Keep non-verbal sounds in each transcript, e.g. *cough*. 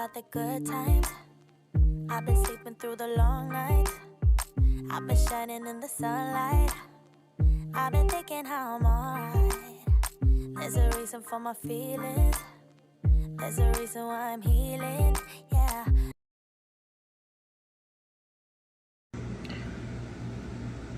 about the good times. I've been sleeping through the long nights. I've been shining in the sunlight. I've been thinking how I'm alright. There's a reason for my feelings. There's a reason why I'm healing. Yeah.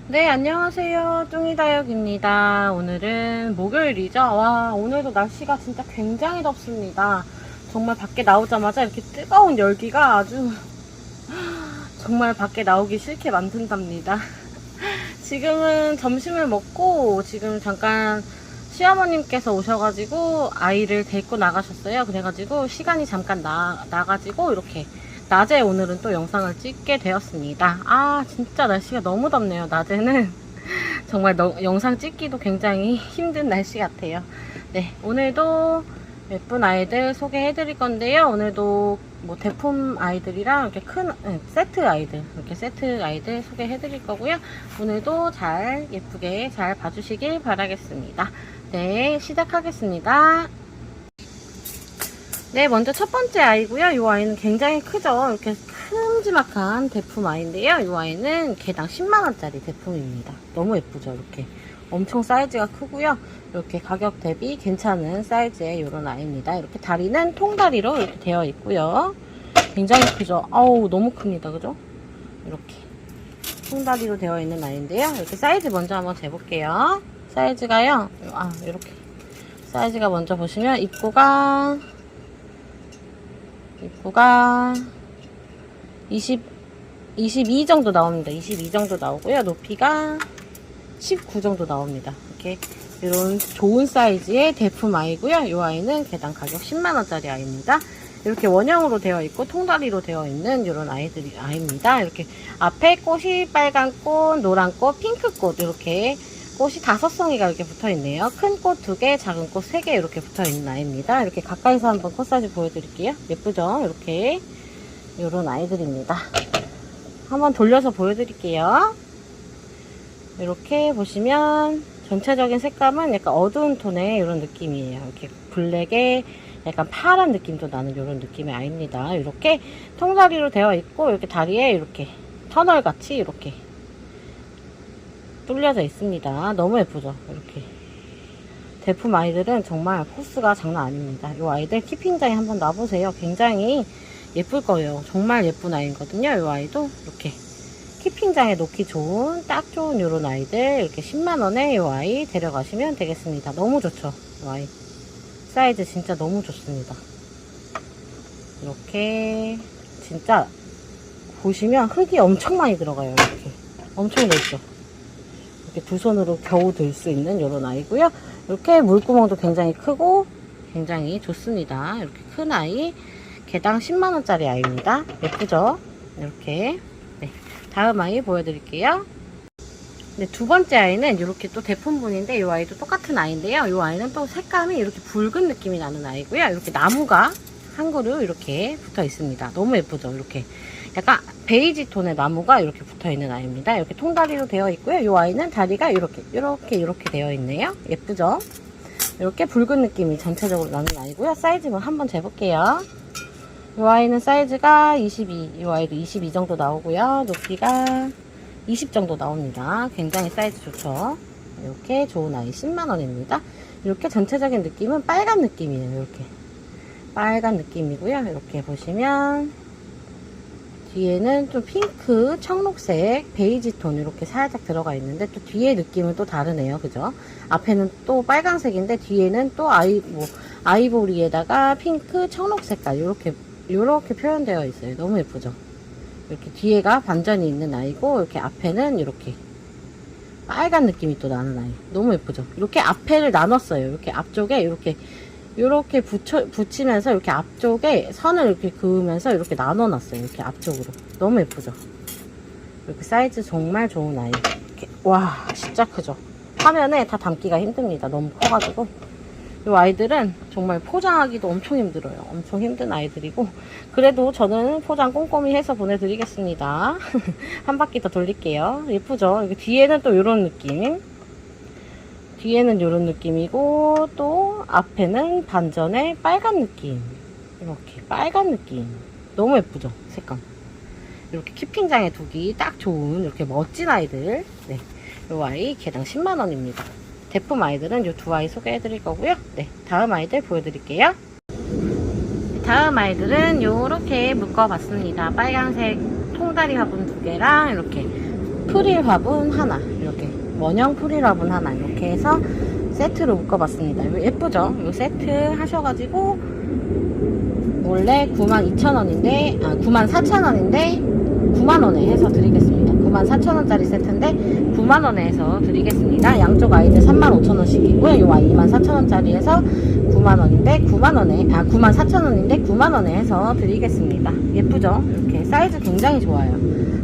네, 안녕하세요. 뚱이다육입니다. 오늘은 목요일이죠. 와, 오늘도 날씨가 진짜 굉장히 덥습니다. 정말 밖에 나오자마자 이렇게 뜨거운 열기가 아주 정말 밖에 나오기 싫게 만든답니다. 지금은 점심을 먹고 지금 잠깐 시어머님께서 오셔가지고 아이를 데리고 나가셨어요. 그래가지고 시간이 잠깐 나, 나가지고 이렇게 낮에 오늘은 또 영상을 찍게 되었습니다. 아, 진짜 날씨가 너무 덥네요. 낮에는 *laughs* 정말 너- 영상 찍기도 굉장히 힘든 날씨 같아요. 네, 오늘도 예쁜 아이들 소개해 드릴 건데요. 오늘도 뭐 대품 아이들이랑 이렇게 큰 네, 세트 아이들, 이렇게 세트 아이들 소개해 드릴 거고요. 오늘도 잘 예쁘게 잘 봐주시길 바라겠습니다. 네, 시작하겠습니다. 네, 먼저 첫 번째 아이고요. 이 아이는 굉장히 크죠. 이렇게 큼지막한 대품 아이인데요. 이 아이는 개당 10만원짜리 대품입니다. 너무 예쁘죠, 이렇게. 엄청 사이즈가 크고요. 이렇게 가격 대비 괜찮은 사이즈의 이런 아이입니다. 이렇게 다리는 통다리로 이렇게 되어 있고요. 굉장히 크죠. 아우, 너무 큽니다. 그죠? 이렇게. 통다리로 되어 있는 아이인데요. 이렇게 사이즈 먼저 한번 재볼게요. 사이즈가요. 아, 이렇게. 사이즈가 먼저 보시면 입구가 입구가 20, 22 정도 나옵니다. 22 정도 나오고요. 높이가 19 정도 나옵니다. 이렇게 이런 좋은 사이즈의 대품 아이고요. 이 아이는 개당 가격 10만원짜리 아이입니다. 이렇게 원형으로 되어 있고 통다리로 되어 있는 이런 아이들이 아이입니다. 이렇게 앞에 꽃이 빨간 꽃, 노란 꽃, 핑크 꽃 이렇게 꽃이 다섯 송이가 이렇게 붙어 있네요. 큰 꽃 두 개, 작은 꽃 세 개 이렇게 붙어 있는 아이입니다. 이렇게 가까이서 한번 꽃 사이즈 보여드릴게요. 예쁘죠? 이렇게 이런 아이들입니다. 한번 돌려서 보여드릴게요. 이렇게 보시면 전체적인 색감은 약간 어두운 톤의 이런 느낌이에요. 이렇게 블랙에 약간 파란 느낌도 나는 이런 느낌의 아이입니다. 이렇게 통다리로 되어 있고 이렇게 다리에 이렇게 터널 같이 이렇게 뚫려져 있습니다. 너무 예쁘죠? 이렇게. 대품 아이들은 정말 포스가 장난 아닙니다. 이 아이들 키핑장에 한번 놔보세요. 굉장히 예쁠 거예요. 정말 예쁜 아이거든요. 이 아이도 이렇게 키핑장에 놓기 좋은 딱 좋은 이런 아이들 이렇게 10만원에 이 아이 데려가시면 되겠습니다. 너무 좋죠. 이 아이. 사이즈 진짜 너무 좋습니다. 이렇게 진짜 보시면 흙이 엄청 많이 들어가요. 이렇게 엄청 넓죠. 이렇게 두 손으로 겨우 들 수 있는 이런 아이고요. 이렇게 물구멍도 굉장히 크고 굉장히 좋습니다. 이렇게 큰 아이 개당 10만원짜리 아이입니다. 예쁘죠? 이렇게 네, 다음 아이 보여드릴게요. 네, 두 번째 아이는 이렇게 또 대품분인데 이 아이도 똑같은 아이인데요. 이 아이는 또 색감이 이렇게 붉은 느낌이 나는 아이고요. 이렇게 나무가 한 그루 이렇게 붙어 있습니다. 너무 예쁘죠? 이렇게 약간 베이지 톤의 나무가 이렇게 붙어 있는 아이입니다. 이렇게 통다리로 되어 있고요. 이 아이는 다리가 이렇게 이렇게 이렇게 되어 있네요. 예쁘죠? 이렇게 붉은 느낌이 전체적으로 나는 아이고요. 사이즈만 한번 재볼게요. 이 아이는 사이즈가 22, 이 아이도 22 정도 나오고요. 높이가 20 정도 나옵니다. 굉장히 사이즈 좋죠. 이렇게 좋은 아이 10만원입니다. 이렇게 전체적인 느낌은 빨간 느낌이에요. 이렇게. 빨간 느낌이고요. 이렇게 보시면 뒤에는 좀 핑크, 청록색, 베이지 톤 이렇게 살짝 들어가 있는데 또 뒤에 느낌은 또 다르네요. 그죠? 앞에는 또 빨간색인데 뒤에는 또 아이 뭐 아이보리에다가 핑크, 청록 색깔 이렇게 이렇게 표현되어 있어요. 너무 예쁘죠? 이렇게 뒤에가 반전이 있는 아이고 이렇게 앞에는 이렇게 빨간 느낌이 또 나는 아이. 너무 예쁘죠? 이렇게 앞에를 나눴어요. 이렇게 앞쪽에 이렇게 이렇게 붙여, 붙이면서 이렇게 앞쪽에 선을 이렇게 그으면서 이렇게 나눠놨어요. 이렇게 앞쪽으로. 너무 예쁘죠? 이렇게 사이즈 정말 좋은 아이. 이렇게, 와, 진짜 크죠? 화면에 다 담기가 힘듭니다. 너무 커가지고. 이 아이들은 정말 포장하기도 엄청 힘들어요. 엄청 힘든 아이들이고. 그래도 저는 포장 꼼꼼히 해서 보내드리겠습니다. *laughs* 한 바퀴 더 돌릴게요. 예쁘죠? 이게 뒤에는 또 이런 느낌. 뒤에는 이런 느낌이고 또 앞에는 반전의 빨간 느낌 이렇게 빨간 느낌. 너무 예쁘죠? 색감. 이렇게 키핑장에 두기 딱 좋은 이렇게 멋진 아이들. 네. 요 아이 개당 10만원입니다. 대품 아이들은 요두 아이 소개해 드릴 거고요. 네. 다음 아이들 보여드릴게요. 다음 아이들은 요렇게 묶어봤습니다. 빨간색 통다리 화분 두 개랑 이렇게 프릴 화분 하나 이렇게 원형 프릴 화분 하나 이렇게 해서 세트로 묶어봤습니다. 예쁘죠? 이 세트 하셔가지고 원래 92,000원인데 아 94,000원인데 9만원에 해서 드리겠습니다. 94,000원짜리 세트인데 9만원에 해서 드리겠습니다. 양쪽 아이들 35,000원씩이고요. 요 아이 24,000원짜리 해서 9만원인데 9만원에 아 94,000원인데 9만원에 해서 드리겠습니다. 예쁘죠? 이렇게 사이즈 굉장히 좋아요.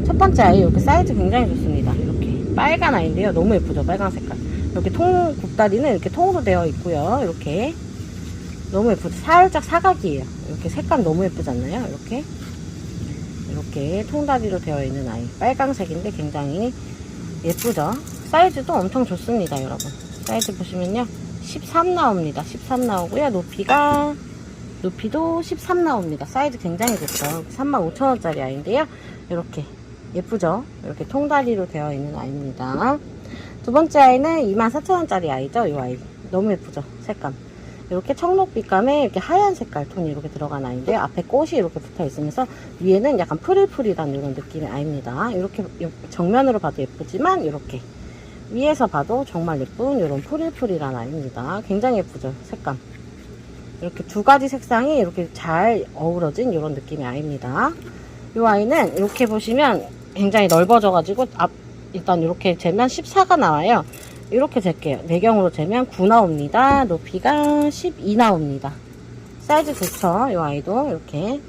첫 번째 아이 이렇게 사이즈 굉장히 좋습니다. 이렇게 빨간 아이인데요. 너무 예쁘죠? 빨간 색깔. 이렇게 통 굽다리는 이렇게 통으로 되어 있고요. 이렇게 너무 예쁘죠? 살짝 사각이에요. 이렇게 색감 너무 예쁘지 않나요? 이렇게 이렇게 통다리로 되어 있는 아이 빨강색인데 굉장히 예쁘죠? 사이즈도 엄청 좋습니다, 여러분. 사이즈 보시면요. 13 나옵니다. 13 나오고요. 높이가 높이도 13 나옵니다. 사이즈 굉장히 좋죠. 35,000원짜리 아이인데요. 이렇게 예쁘죠? 이렇게 통다리로 되어 있는 아이입니다. 두 번째 아이는 24,000원짜리 아이죠. 이 아이. 너무 예쁘죠? 색감. 이렇게 청록 빛감에 이렇게 하얀 색깔 톤이 이렇게 들어간 아이인데요. 앞에 꽃이 이렇게 붙어 있으면서 위에는 약간 프릴프릴한 이런 느낌의 아이입니다. 이렇게 정면으로 봐도 예쁘지만 이렇게 위에서 봐도 정말 예쁜 이런 프릴프릴한 아이입니다. 굉장히 예쁘죠? 색감. 이렇게 두 가지 색상이 이렇게 잘 어우러진 이런 느낌의 아이입니다. 이 아이는 이렇게 보시면 굉장히 넓어져 가지고 앞 일단 이렇게 재면 14가 나와요. 이렇게 잴게요. 내경으로 재면 9 나옵니다. 높이가 12 나옵니다. 사이즈 좋죠? 이 아이도 이렇게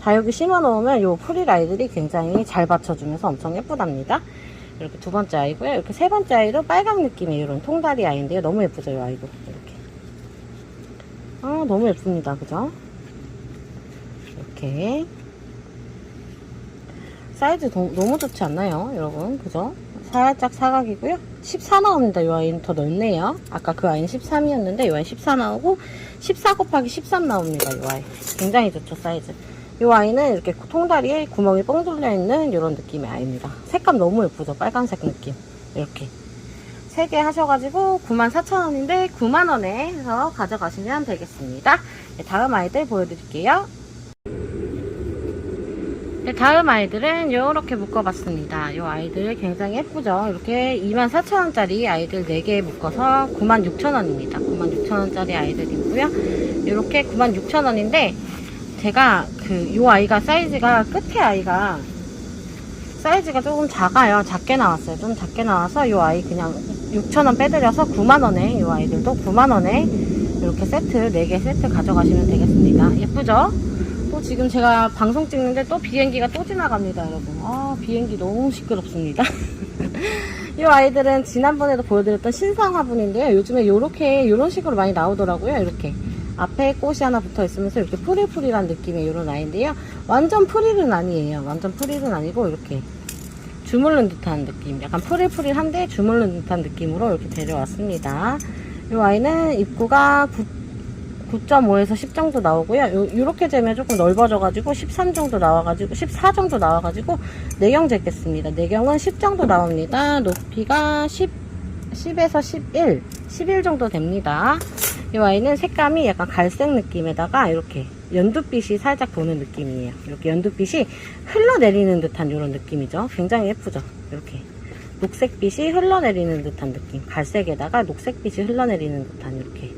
다 여기 심어 놓으면 이 프릴 아이들이 굉장히 잘 받쳐주면서 엄청 예쁘답니다. 이렇게 두 번째 아이고요. 이렇게 세 번째 아이도 빨강 느낌의 이런 통다리 아이인데요. 너무 예쁘죠? 이 아이도 이렇게. 아 너무 예쁩니다. 그죠? 이렇게 사이즈 도- 너무 좋지 않나요? 여러분 그죠? 살짝 사각이고요. 14 나옵니다. 이 아이는 더 넓네요. 아까 그 아이는 13이었는데 이 아이 14 나오고 14 곱하기 13 나옵니다. 이 아이 굉장히 좋죠 사이즈. 이 아이는 이렇게 통다리에 구멍이 뻥 뚫려 있는 이런 느낌의 아이입니다. 색감 너무 예쁘죠? 빨간색 느낌 이렇게. 3개 하셔가지고 94,000원인데 9만원에 해서 가져가시면 되겠습니다. 네, 다음 아이들 보여드릴게요. 네, 다음 아이들은 이렇게 묶어봤습니다. 이 아이들 굉장히 예쁘죠? 이렇게 24,000원짜리 아이들 4개 묶어서 96,000원입니다. 96,000원짜리 아이들이고요. 이렇게 96,000원인데 제가 그 이 아이가 사이즈가 끝에 아이가 사이즈가 조금 작아요. 작게 나왔어요. 좀 작게 나와서 이 아이 그냥 6,000원 빼드려서 9만원에 이 아이들도 9만원에 이렇게 세트 4개 세트 가져가시면 되겠습니다. 예쁘죠? 또 지금 제가 방송 찍는데 또 비행기가 또 지나갑니다, 여러분. 아, 비행기 너무 시끄럽습니다. *laughs* 이 아이들은 지난번에도 보여드렸던 신상 화분인데요. 요즘에 요렇게, 요런 식으로 많이 나오더라고요. 이렇게. 앞에 꽃이 하나 붙어 있으면서 이렇게 프릴프릴한 느낌의 이런 아이인데요. 완전 프릴은 아니에요. 완전 프릴은 아니고 이렇게 주물른 듯한 느낌. 약간 프릴프릴한데 주물른 듯한 느낌으로 이렇게 데려왔습니다. 이 아이는 입구가 9.5에서 10 정도 나오고요. 요, 요렇게 재면 조금 넓어져가지고 13 정도 나와가지고 14 정도 나와가지고 내경 재겠습니다. 내경은 10 정도 나옵니다. 높이가 10, 10에서 11, 11 정도 됩니다. 이 아이는 색감이 약간 갈색 느낌에다가 이렇게 연두빛이 살짝 도는 느낌이에요. 이렇게 연두빛이 흘러내리는 듯한 이런 느낌이죠. 굉장히 예쁘죠. 이렇게 녹색빛이 흘러내리는 듯한 느낌. 갈색에다가 녹색빛이 흘러내리는 듯한 이렇게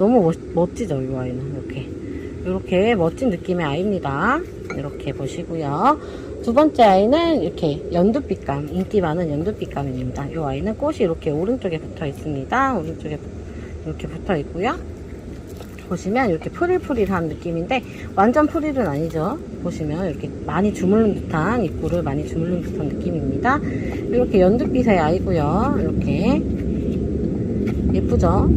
너무 멋, 멋지죠, 이 아이는. 이렇게. 이렇게 멋진 느낌의 아이입니다. 이렇게 보시고요. 두 번째 아이는 이렇게 연두빛감, 인기 많은 연두빛감입니다. 이 아이는 꽃이 이렇게 오른쪽에 붙어 있습니다. 오른쪽에 이렇게 붙어 있고요. 보시면 이렇게 프릴프릴한 느낌인데 완전 프릴은 아니죠. 보시면 이렇게 많이 주물른 듯한 입구를 많이 주물른 듯한 느낌입니다. 이렇게 연두빛의 아이고요. 이렇게 예쁘죠?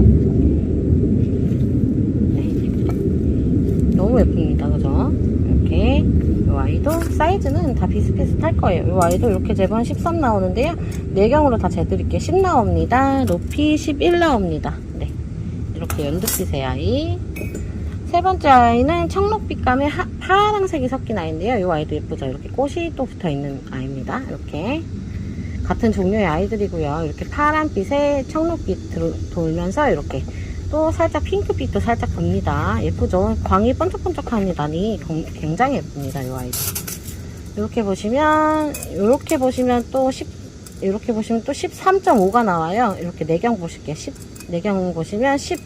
너무 예쁩니다. 그죠? 이렇게 이 아이도 사이즈는 다 비슷비슷할 거예요. 이 아이도 이렇게 재본 13 나오는데요. 내경으로 다 재드릴게요. 10 나옵니다. 높이 11 나옵니다. 네. 이렇게 연두빛의 아이 세 번째 아이는 청록빛감에 하- 파란색이 섞인 아이인데요. 이 아이도 예쁘죠? 이렇게 꽃이 또 붙어 있는 아이입니다. 이렇게. 같은 종류의 아이들이고요. 이렇게 파란빛에 청록빛 들- 돌면서 이렇게 또 살짝 핑크빛도 살짝 돕니다. 예쁘죠? 광이 번쩍번쩍하니 굉장히 예쁩니다. 이 아이도. 이렇게 보시면 이렇게 보시면 또 10, 이렇게 보시면 또 13.5가 나와요. 이렇게 내경 보실게요. 10, 내경 보시면 10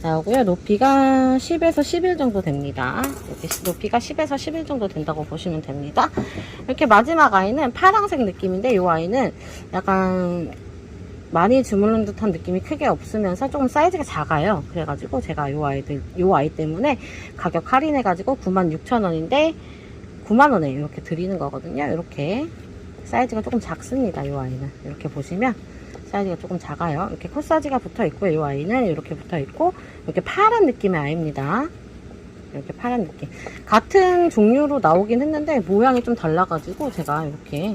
나오고요. 높이가 10에서 11 정도 됩니다. 높이가 10에서 11 정도 된다고 보시면 됩니다. 이렇게 마지막 아이는 파란색 느낌인데 이 아이는 약간 많이 주물른 듯한 느낌이 크게 없으면서 조금 사이즈가 작아요. 그래가지고 제가 이 아이들, 이 아이 때문에 가격 할인해가지고 96,000원인데 9만원에 이렇게 드리는 거거든요. 이렇게 사이즈가 조금 작습니다. 이 아이는. 이렇게 보시면 사이즈가 조금 작아요. 이렇게 코사지가 붙어 있고 이 아이는 이렇게 붙어 있고 이렇게 파란 느낌의 아이입니다. 이렇게 파란 느낌. 같은 종류로 나오긴 했는데 모양이 좀 달라가지고 제가 이렇게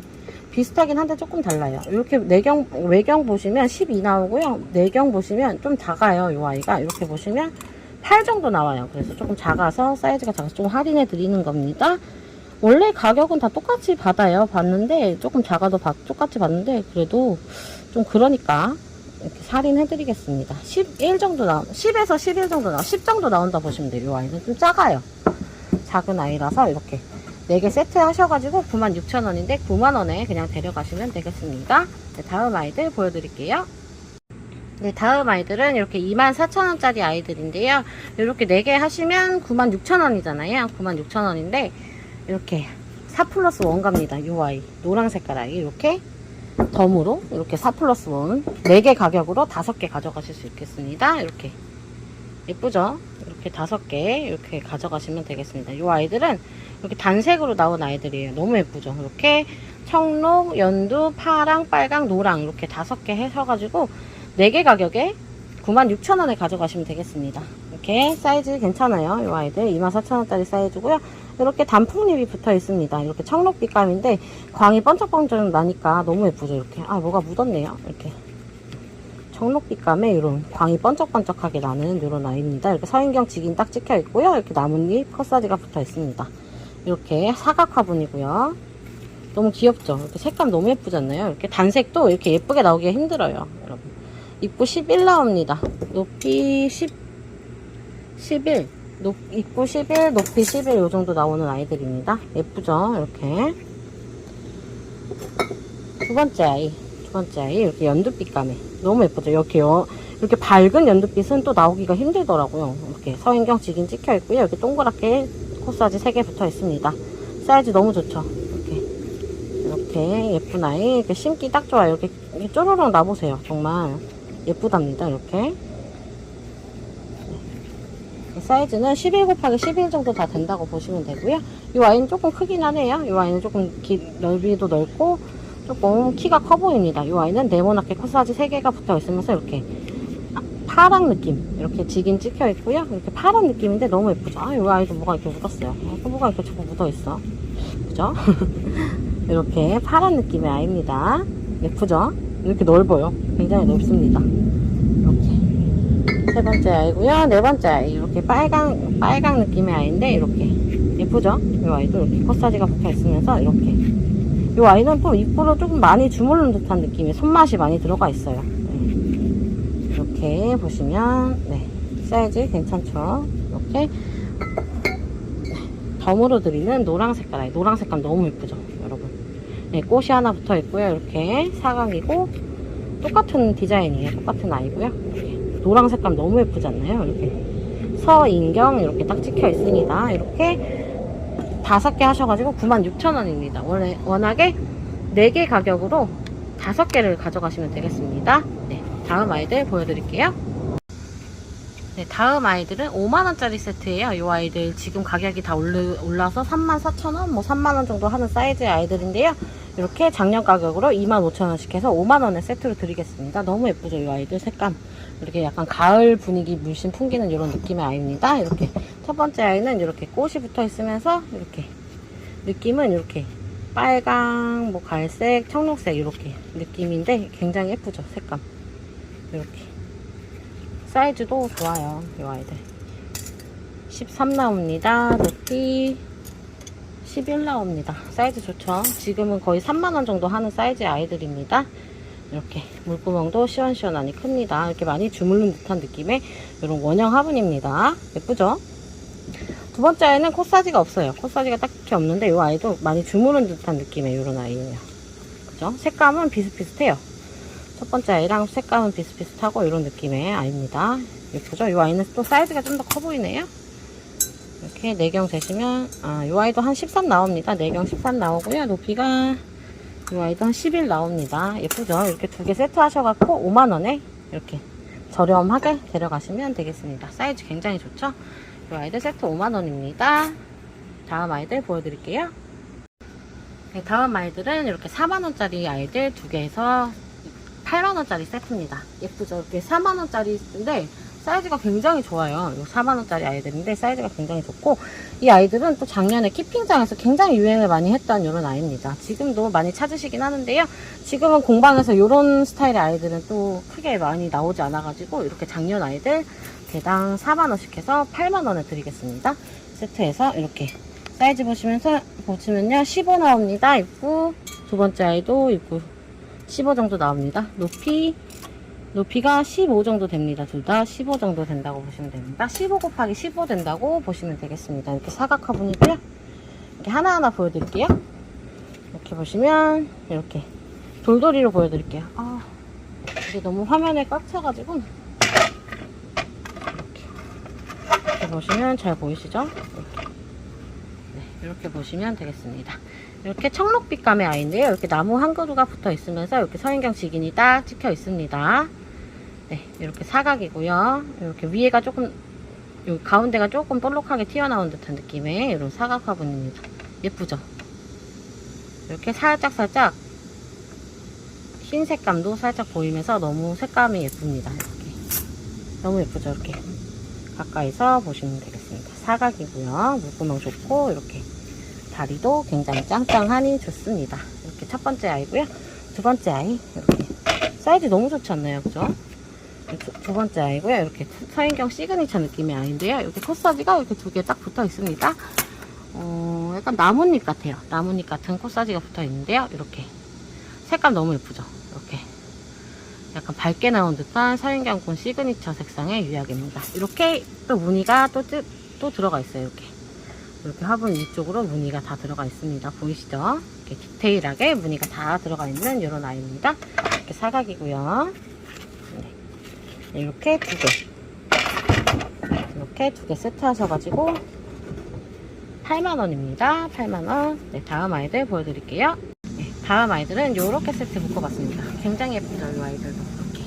비슷하긴 한데 조금 달라요. 이렇게 내경 외경 보시면 12 나오고요. 내경 보시면 좀 작아요. 이 아이가 이렇게 보시면 8 정도 나와요. 그래서 조금 작아서 사이즈가 작아서 좀 할인해 드리는 겁니다. 원래 가격은 다 똑같이 받아요. 받는데 조금 작아도 받, 똑같이 받는데 그래도 좀 그러니까 이렇게 할인해 드리겠습니다. 11 정도 나 10에서 11 정도 나 10 정도 나온다 보시면 돼요. 이 아이는 좀 작아요. 작은 아이라서 이렇게 4개 세트 하셔가지고 96,000원인데 9만원에 그냥 데려가시면 되겠습니다. 네, 다음 아이들 보여드릴게요. 네, 다음 아이들은 이렇게 24,000원짜리 아이들인데요. 이렇게 4개 하시면 96,000원이잖아요. 96,000원인데 이렇게 4 플러스 1 갑니다. 이 아이. 노랑 색깔 아이. 이렇게 덤으로 이렇게 4 플러스 1. 4개 가격으로 5개 가져가실 수 있겠습니다. 이렇게. 예쁘죠? 이렇게 5개 이렇게 가져가시면 되겠습니다. 이 아이들은 이렇게 단색으로 나온 아이들이에요. 너무 예쁘죠? 이렇게 청록, 연두, 파랑, 빨강, 노랑 이렇게 5개 해셔가지고 4개 가격에 96,000원에 가져가시면 되겠습니다. 이렇게 사이즈 괜찮아요. 이 아이들 24,000원짜리 사이즈고요. 이렇게 단풍잎이 붙어 있습니다. 이렇게 청록 빛감인데 광이 번쩍번쩍 나니까 너무 예쁘죠. 이렇게 아 뭐가 묻었네요. 이렇게 청록빛감에 이런 광이 번쩍번쩍하게 나는 이런 아이입니다. 이렇게 서인경 직인 딱 찍혀 있고요. 이렇게 나뭇잎 컷사지가 붙어 있습니다. 이렇게 사각 화분이고요. 너무 귀엽죠? 이렇게 색감 너무 예쁘지 않나요? 이렇게 단색도 이렇게 예쁘게 나오기가 힘들어요. 여러분. 입구 11 나옵니다. 높이 10, 11. 높, 입구 11, 높이 11 요 정도 나오는 아이들입니다. 예쁘죠? 이렇게. 두 번째 아이. 두 번째. 이렇게 연두빛 감에. 너무 예쁘죠? 이렇게 요, 이렇게 밝은 연두빛은 또 나오기가 힘들더라고요. 이렇게 서인경 직인 찍혀 있고요. 이렇게 동그랗게 코사지 3개 붙어 있습니다. 사이즈 너무 좋죠? 이렇게. 이렇게 예쁜 아이. 이렇게 심기 딱 좋아요. 이렇게, 이렇게 쪼르륵 놔보세요. 정말 예쁘답니다. 이렇게. 사이즈는 11 곱하기 11 정도 다 된다고 보시면 되고요. 이 와인은 조금 크긴 하네요. 이 와인은 조금 기, 넓이도 넓고 조금 키가 커 보입니다. 이 와인은 네모나게 코사지 3개가 붙어 있으면서 이렇게 아, 파란 느낌 이렇게 지긴 찍혀 있고요. 이렇게 파란 느낌인데 너무 예쁘죠. 아, 이 아이도 뭐가 이렇게 묻었어요. 아, 뭐가 이렇게 자꾸 묻어 있어. 그죠? *laughs* 이렇게 파란 느낌의 아이입니다. 예쁘죠? 이렇게 넓어요. 굉장히 넓습니다. 이렇게 세 번째 아이고요. 네 번째 아이 이렇게 빨강 빨강 느낌의 아이인데 이렇게 예쁘죠? 이 아이도 이렇게 컷사지가 붙어 있으면서 이렇게 이 아이는 또 입구로 조금 많이 주물른 듯한 느낌의 손맛이 많이 들어가 있어요. 네. 이렇게 보시면 네 사이즈 괜찮죠? 이렇게 네. 덤으로 드리는 노랑 색깔 아이 노랑 색감 너무 예쁘죠, 여러분? 네 꽃이 하나 붙어 있고요. 이렇게 사각이고 똑같은 디자인이에요. 똑같은 아이고요. 노랑 색감 너무 예쁘지 않나요? 이렇게 서인경 이렇게 딱 찍혀 있습니다. 이렇게 다섯 개 하셔가지고 96,000원입니다. 원래 워낙에 4개 가격으로 다섯 개를 가져가시면 되겠습니다. 네, 다음 아이들 보여드릴게요. 네, 다음 아이들은 5만원짜리 세트예요. 이 아이들 지금 가격이 다 올라, 올라서 34,000원, 뭐 3만원 정도 하는 사이즈의 아이들인데요. 이렇게 작년 가격으로 25,000원씩 해서 5만원에 세트로 드리겠습니다. 너무 예쁘죠, 이 아이들 색감. 이렇게 약간 가을 분위기 물씬 풍기는 이런 느낌의 아이입니다. 이렇게 첫 번째 아이는 이렇게 꽃이 붙어 있으면서 이렇게 느낌은 이렇게 빨강, 뭐 갈색, 청록색 이렇게 느낌인데 굉장히 예쁘죠, 색감. 이렇게. 사이즈도 좋아요, 이 아이들. 13 나옵니다. 높이 11 나옵니다. 사이즈 좋죠? 지금은 거의 3만원 정도 하는 사이즈의 아이들입니다. 이렇게 물구멍도 시원시원하니 큽니다. 이렇게 많이 주물른 듯한 느낌의 이런 원형 화분입니다. 예쁘죠? 두 번째 아이는 콧사지가 없어요. 콧사지가 딱히 없는데 이 아이도 많이 주무른 듯한 느낌의 이런 아이예요. 그죠? 색감은 비슷비슷해요. 첫 번째 아이랑 색감은 비슷비슷하고 이런 느낌의 아이입니다. 예쁘죠? 이 아이는 또 사이즈가 좀 더 커 보이네요. 이렇게 내경 재시면 아, 이 아이도 한 13 나옵니다. 내경 13 나오고요. 높이가 이한11 나옵니다. 예쁘죠? 이렇게 두 개 세트 하셔갖고 5만원에 이렇게 저렴하게 데려가시면 되겠습니다. 사이즈 굉장히 좋죠? 이 아이들 세트 5만원입니다. 다음 아이들 보여드릴게요. 네, 다음 아이들은 이렇게 4만원짜리 아이들 두 개에서 8만원짜리 세트입니다. 예쁘죠? 이렇게 4만원짜리인데 사이즈가 굉장히 좋아요. 이 4만원짜리 아이들인데 사이즈가 굉장히 좋고 이 아이들은 또 작년에 키핑장에서 굉장히 유행을 많이 했던 이런 아이입니다. 지금도 많이 찾으시긴 하는데요. 지금은 공방에서 이런 스타일의 아이들은 또 크게 많이 나오지 않아가지고 이렇게 작년 아이들 개당 4만원씩 해서 8만원에 드리겠습니다. 세트에서 이렇게 사이즈 보시면서 보시면요 15 나옵니다. 입구 두 번째 아이도 입구 15 정도 나옵니다. 높이 높이가 15 정도 됩니다. 둘 다 15 정도 된다고 보시면 됩니다. 15 곱하기 15 된다고 보시면 되겠습니다. 이렇게 사각 화분이고요. 이렇게 하나하나 보여드릴게요. 이렇게 보시면 이렇게 돌돌이로 보여드릴게요. 아 이게 너무 화면에 꽉 차가지고 이렇게, 이렇게 보시면 잘 보이시죠? 이렇게 네, 이렇게 보시면 되겠습니다. 이렇게 청록빛감의 아이인데요. 이렇게 나무 한 그루가 붙어 있으면서 이렇게 서인경 직인이 딱 찍혀 있습니다. 네, 이렇게 사각이고요. 이렇게 위에가 조금, 요 가운데가 조금 볼록하게 튀어나온 듯한 느낌의 이런 사각 화분입니다. 예쁘죠? 이렇게 살짝 살짝 흰 색감도 살짝 보이면서 너무 색감이 예쁩니다. 이렇게. 너무 예쁘죠? 이렇게. 가까이서 보시면 되겠습니다. 사각이고요. 물구멍 좋고 이렇게 다리도 굉장히 짱짱하니 좋습니다. 이렇게 첫 번째 아이고요. 두 번째 아이 이렇게 사이즈 너무 좋지 않나요? 그죠? 두, 두 번째 아이고요. 이렇게 서인경 시그니처 느낌의 아이인데요. 이렇게 콧사지가 이렇게 두 개 딱 붙어 있습니다. 어, 약간 나뭇잎 같아요. 나뭇잎 같은 콧사지가 붙어 있는데요. 이렇게 색감 너무 예쁘죠? 이렇게 약간 밝게 나온 듯한 서인경군 시그니처 색상의 유약입니다. 이렇게 또 무늬가 또, 뜨- 또 들어가 있어요. 이렇게. 이렇게 화분 위쪽으로 무늬가 다 들어가 있습니다. 보이시죠? 이렇게 디테일하게 무늬가 다 들어가 있는 이런 아이입니다. 이렇게 사각이고요. 네. 이렇게 두 개. 이렇게 두 개 세트 하셔가지고 8만원입니다. 8만원. 네, 다음 아이들 보여드릴게요. 네, 다음 아이들은 이렇게 세트 묶어봤습니다. 굉장히 예쁘죠, 이 아이들도. 이렇게.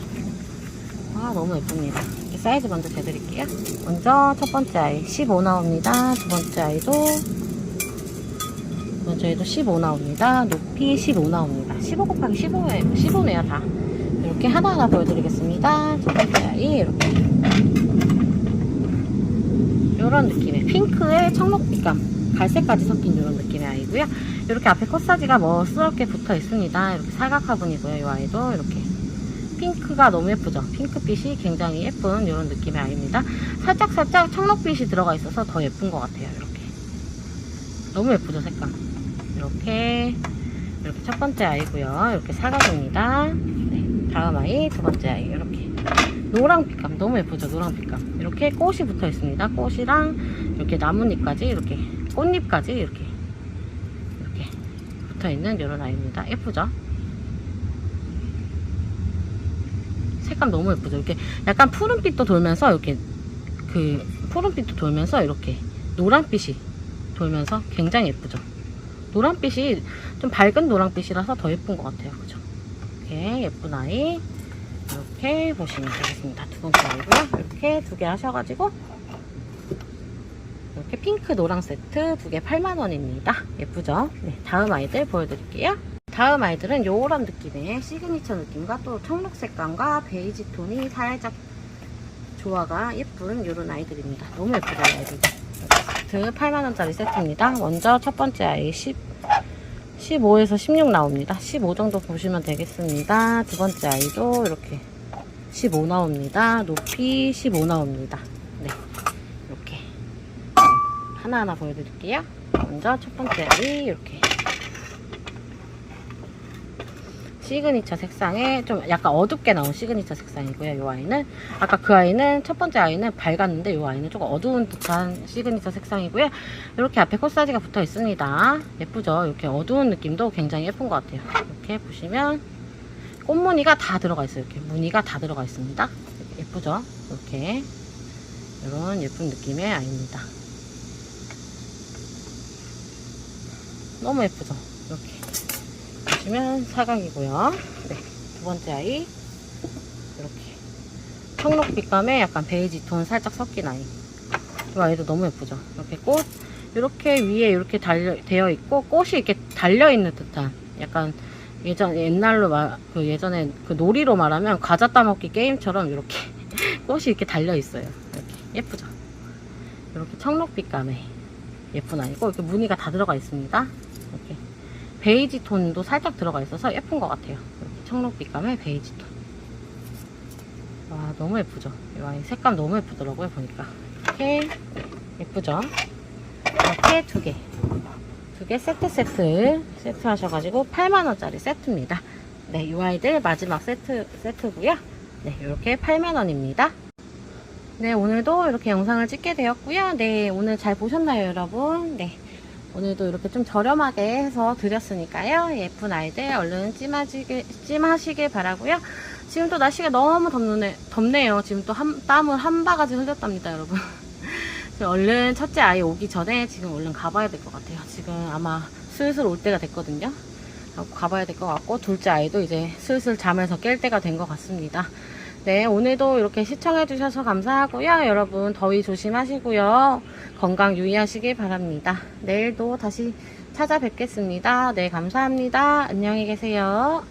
아, 너무 예쁩니다. 사이즈 먼저 재드릴게요. 먼저 첫 번째 아이 15 나옵니다. 두 번째 아이도 두 번째 아이도 15 나옵니다. 높이 15 나옵니다. 15 곱하기 15에 15네요 다. 이렇게 하나하나 보여드리겠습니다. 첫 번째 아이 이렇게 이런 느낌의 핑크의 청록빛감 갈색까지 섞인 이런 느낌의 아이고요. 이렇게 앞에 콧사지가 멋스럽게 붙어 있습니다. 이렇게 사각 화분이고요. 이 아이도 이렇게 핑크가 너무 예쁘죠? 핑크빛이 굉장히 예쁜 이런 느낌의 아이입니다. 살짝 살짝 청록빛이 들어가 있어서 더 예쁜 것 같아요. 이렇게. 너무 예쁘죠? 색감. 이렇게. 이렇게 첫 번째 아이고요. 이렇게 사각입니다. 네. 다음 아이, 두 번째 아이. 이렇게. 노랑 빛감. 너무 예쁘죠? 노랑 빛감. 이렇게 꽃이 붙어 있습니다. 꽃이랑 이렇게 나뭇잎까지 이렇게 꽃잎까지 이렇게 이렇게 붙어 있는 이런 아이입니다. 예쁘죠? 색감 너무 예쁘죠? 이렇게 약간 푸른빛도 돌면서 이렇게 그 푸른빛도 돌면서 이렇게 노란빛이 돌면서 굉장히 예쁘죠? 노란빛이 좀 밝은 노란빛이라서 더 예쁜 것 같아요. 그죠? 이렇게 예쁜 아이 이렇게 보시면 되겠습니다. 두 번째 아이고요. 이렇게 두 개 하셔가지고 이렇게 핑크 노랑 세트 두 개 8만원입니다. 예쁘죠? 네, 다음 아이들 보여드릴게요. 다음 아이들은 요런 느낌의 시그니처 느낌과 또 청록 색감과 베이지 톤이 살짝 조화가 예쁜 요런 아이들입니다. 너무 예쁘죠, 아이들. 세트 8만원짜리 세트입니다. 먼저 첫 번째 아이 10, 15에서 16 나옵니다. 15 정도 보시면 되겠습니다. 두 번째 아이도 이렇게 15 나옵니다. 높이 15 나옵니다. 네. 이렇게 하나하나 보여드릴게요. 먼저 첫 번째 아이 이렇게 시그니처 색상에 좀 약간 어둡게 나온 시그니처 색상이고요. 이 아이는 아까 그 아이는 첫 번째 아이는 밝았는데 이 아이는 조금 어두운 듯한 시그니처 색상이고요. 이렇게 앞에 코사지가 붙어 있습니다. 예쁘죠? 이렇게 어두운 느낌도 굉장히 예쁜 것 같아요. 이렇게 보시면 꽃무늬가 다 들어가 있어요. 이렇게 무늬가 다 들어가 있습니다. 예쁘죠? 이렇게 이런 예쁜 느낌의 아이입니다. 너무 예쁘죠? 보시면 사각이고요. 네, 두 번째 아이 이렇게 청록 빛감에 약간 베이지 톤 살짝 섞인 아이. 이 아이도 너무 예쁘죠? 이렇게 꽃 이렇게 위에 이렇게 달려 되어 있고 꽃이 이렇게 달려 있는 듯한 약간 예전 옛날로 말 그 예전에 그 놀이로 말하면 과자 따먹기 게임처럼 이렇게 *laughs* 꽃이 이렇게 달려 있어요. 이렇게 예쁘죠? 이렇게 청록빛감에 예쁜 아이고 이렇게 무늬가 다 들어가 있습니다. 이렇게 베이지 톤도 살짝 들어가 있어서 예쁜 것 같아요. 이렇게 청록빛감에 베이지 톤. 와 너무 예쁘죠? 이 아이 색감 너무 예쁘더라고요 보니까. 이렇게 예쁘죠? 이렇게 두 개. 두 개 세트 세트 세트 하셔가지고 8만원짜리 세트입니다. 네, 이 아이들 마지막 세트 세트고요. 네, 이렇게 8만원입니다. 네, 오늘도 이렇게 영상을 찍게 되었고요. 네, 오늘 잘 보셨나요, 여러분? 네. 오늘도 이렇게 좀 저렴하게 해서 드렸으니까요. 예쁜 아이들 얼른 찜하시길, 찜하시길 바라고요. 지금 또 날씨가 너무 덥네, 덥네요. 지금 또 한, 땀을 한 바가지 흘렸답니다, 여러분. *laughs* 얼른 첫째 아이 오기 전에 지금 얼른 가봐야 될 것 같아요. 지금 아마 슬슬 올 때가 됐거든요. 가봐야 될 것 같고 둘째 아이도 이제 슬슬 잠에서 깰 때가 된 것 같습니다. 네, 오늘도 이렇게 시청해주셔서 감사하고요. 여러분, 더위 조심하시고요. 건강 유의하시길 바랍니다. 내일도 다시 찾아뵙겠습니다. 네, 감사합니다. 안녕히 계세요.